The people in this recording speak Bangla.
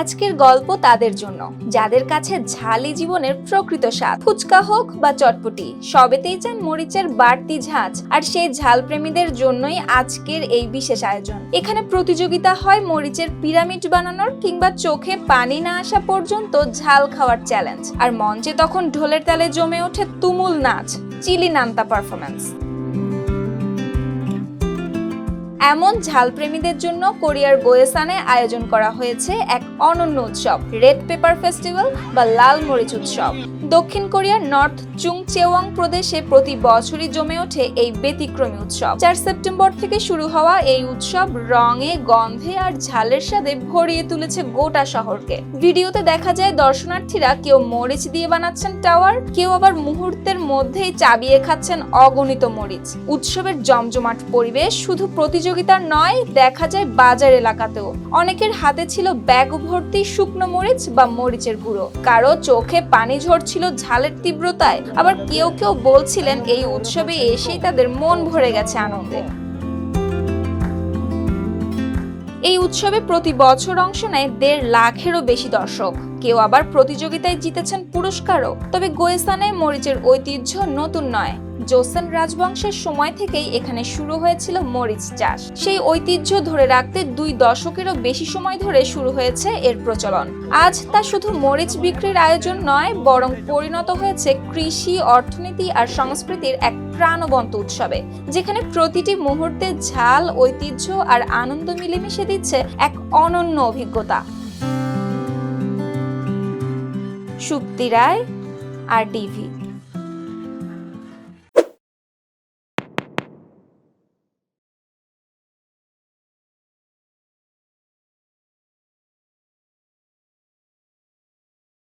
আজকের গল্প তাদের জন্য। যাদের কাছে ঝালি জীবনের প্রকৃত স্বাদ। ফুচকা হোক বা চটপটি, সবেতেই চান মরিচের বাড়তি ঝাঁজ। আর সেই ঝাল প্রেমীদের জন্যই আজকের এই বিশেষ আয়োজন। এখানে প্রতিযোগিতা হয় মরিচের পিরামিড বানানোর কিংবা চোখে পানি না আসা পর্যন্ত ঝাল খাওয়ার চ্যালেঞ্জ। আর মঞ্চে তখন ঢোলের তালে জমে ওঠে তুমুল নাচ। চিলি নান্তা পারফরমেন্স এমন ঝাল প্রেমীদের জন্য কোরিয়ার গোয়েসানে আয়োজন করা হয়েছে এক অনন্য উৎসব, রেড পেপার ফেস্টিভ্যাল বা লাল মরিচ উৎসব। দক্ষিণ কোরিয়ার নর্থ চুং চেওয়াং প্রদেশে প্রতি বছরই জমে ওঠে এই ব্যতিক্রমী উৎসব। চার সেপ্টেম্বর থেকে শুরু হওয়া এই উৎসব রঙে, গন্ধে আর ঝালের স্বাদে ভরিয়ে তুলেছে গোটা শহরকে। ভিডিওতে দেখা যায় দর্শনার্থীরা কেউ মরিচ দিয়ে বানাচ্ছেন টাওয়ার, কেউ আবার মুহূর্তের মধ্যেই চাবিয়ে খাচ্ছেন অগণিত মরিচ। উৎসবের জমজমাট পরিবেশ শুধু প্রতিযোগিতার নয়, দেখা যায় বাজার এলাকাতেও। অনেকের হাতে ছিল ব্যাগ ভর্তি শুকনো মরিচ বা মরিচের গুঁড়ো। কারও চোখে পানি ঝরছিল ঝালের তীব্রতায়, আবার কেউ কেউ বলছিলেন এই উৎসবে এসেই তাদের মন ভরে গেছে আনন্দে। এই উৎসবে প্রতি বছর অংশ নেয় দেড় লাখেরও বেশি দর্শক। কেউ আবার প্রতিযোগিতায় জিতেছেন পুরস্কারও। তবে গোয়েসানে মরিচের ঐতিহ্য নতুন নয়। জোসেন রাজবংশের সময় থেকেই এখানে শুরু হয়েছিল মরিচ চাষ। সেই ঐতিহ্য ধরে রাখতে দুই দশকেরও বেশি সময় ধরে শুরু হয়েছে এর প্রচলন। আজ তা শুধু মরিচ বিক্রির আয়োজন নয়, বরং পরিণত হয়েছে কৃষি, অর্থনীতি আর সংস্কৃতির এক প্রাণবন্ত উৎসবে, যেখানে প্রতিটি মুহূর্তে ঝাল, ঐতিহ্য আর আনন্দ মিলেমিশে দিচ্ছে এক অনন্য অভিজ্ঞতা। Supti Roy, R TV.